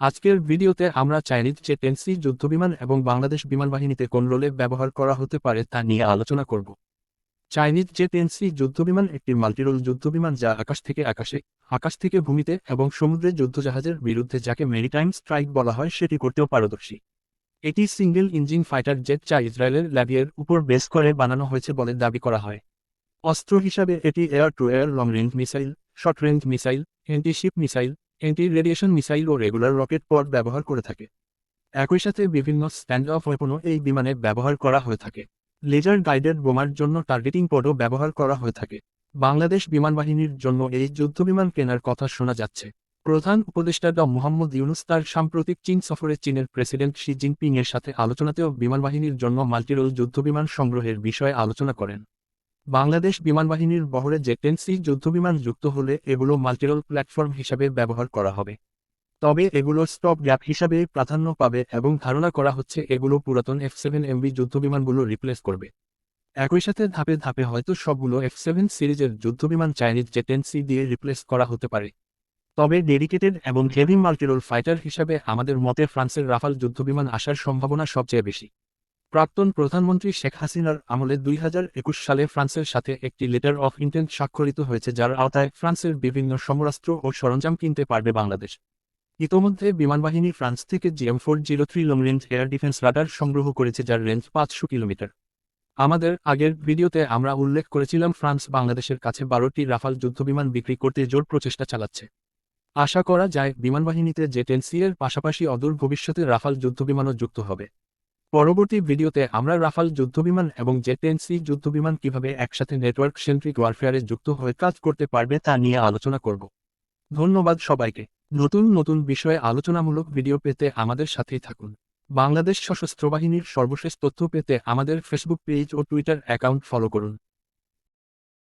আজকের ভিডিওতে আমরা চাইনিজ যে টেনসি যুদ্ধবিমান এবং বাংলাদেশ বিমান বাহিনীতে কোন রোলে ব্যবহার করা হতে পারে তা নিয়ে আলোচনা করব। চাইনিজ যে টেনসি যুদ্ধবিমান একটি মাল্টিরোল যুদ্ধবিমান যা আকাশ থেকে আকাশে, আকাশ থেকে ভূমিতে এবং সমুদ্রে যুদ্ধজাহাজের বিরুদ্ধে যাকে মেরিটাইম স্ট্রাইক বলা হয় সেটি করতেও পারদর্শী। এটি সিঙ্গেল ইঞ্জিন ফাইটার জেট যা ইসরায়েলের ল্যাবিয়ের উপর বেস করে বানানো হয়েছে বলে দাবি করা হয়। অস্ত্র হিসাবে এটি air to air long range missile short range missile anti ship missile anti radiation missile O regular rocket pod ব্যবহার করে থাকে। একই সাথে বিভিন্ন স্ট্যান্ড অফ ওয়েপনও এই বিমানে ব্যবহার করা হয়ে থাকে। লেজার গাইডেড বোমার জন্য টার্গেটিং পডও ব্যবহার করা হয়ে থাকে। বাংলাদেশ বিমান বাহিনীর জন্য এই যুদ্ধবিমান কেনার কথা শোনা যাচ্ছে। প্রধান উপদেষ্টা ড. মোহাম্মদ ইউনুস তার সাম্প্রতিক চীন সফরে চীনের প্রেসিডেন্ট শি জিনপিং এর সাথে আলোচনাতেও বিমান বাহিনীর জন্য মাল্টিরোল যুদ্ধবিমান সংগ্রহের বিষয়ে আলোচনা করেন। বাংলাদেশ বিমান বাহিনীর বহরে যে টেনসি যুদ্ধবিমান যুক্ত হলে এগুলো মাল্টিরোল প্ল্যাটফর্ম হিসাবে ব্যবহার করা হবে। তবে এগুলো স্টপ গ্যাপ হিসাবে প্রাধান্য পাবে এবং ধারণা করা হচ্ছে এগুলো পুরাতন এফ সেভেন এমবি যুদ্ধবিমানগুলো রিপ্লেস করবে। একই সাথে ধাপে ধাপে হয়তো সবগুলো এফ সেভেন সিরিজের যুদ্ধবিমান চাইনিজ যে টেনসি দিয়ে রিপ্লেস করা হতে পারে। তবে ডেডিকেটেড এবং হেভি মাল্টিরোল ফাইটার হিসাবে আমাদের মতে ফ্রান্সের রাফাল যুদ্ধবিমান আসার সম্ভাবনা সবচেয়ে বেশি। প্রাক্তন প্রধানমন্ত্রী শেখ হাসিনার আমলে দুই হাজার একুশ সালে ফ্রান্সের সাথে একটি লেটার অফ ইন্টেন্ট স্বাক্ষরিত হয়েছে যার আওতায় ফ্রান্সের বিভিন্ন সমরাস্ত্র ও সরঞ্জাম কিনতে পারবে বাংলাদেশ। ইতোমধ্যে বিমানবাহিনী ফ্রান্স থেকে GM four zero three long range air defence radar সংগ্রহ করেছে যার রেঞ্জ পাঁচশো কিলোমিটার। আমাদের আগের ভিডিওতে আমরা উল্লেখ করেছিলাম ফ্রান্স বাংলাদেশের কাছে বারোটি রাফাল যুদ্ধবিমান বিক্রি করতে জোর প্রচেষ্টা চালাচ্ছে। আশা করা যায় বিমানবাহিনীতে যে টেনসি এর পাশাপাশি অদূর ভবিষ্যতে রাফাল যুদ্ধবিমানও যুক্ত হবে। পরবর্তী ভিডিওতে আমরা রাফাল যুদ্ধবিমান এবং জে সি যুদ্ধবিমান কীভাবে একসাথে নেটওয়ার্ক সেন্ট্রিক ওয়ারফেয়ারে যুক্ত হয়ে কাজ করতে পারবে তা নিয়ে আলোচনা করব। ধন্যবাদ সবাইকে। নতুন নতুন বিষয়ে আলোচনামূলক ভিডিও পেতে আমাদের সাথেই থাকুন। বাংলাদেশ সশস্ত্র বাহিনীর সর্বশেষ তথ্য পেতে আমাদের ফেসবুক পেজ ও টুইটার অ্যাকাউন্ট ফলো করুন।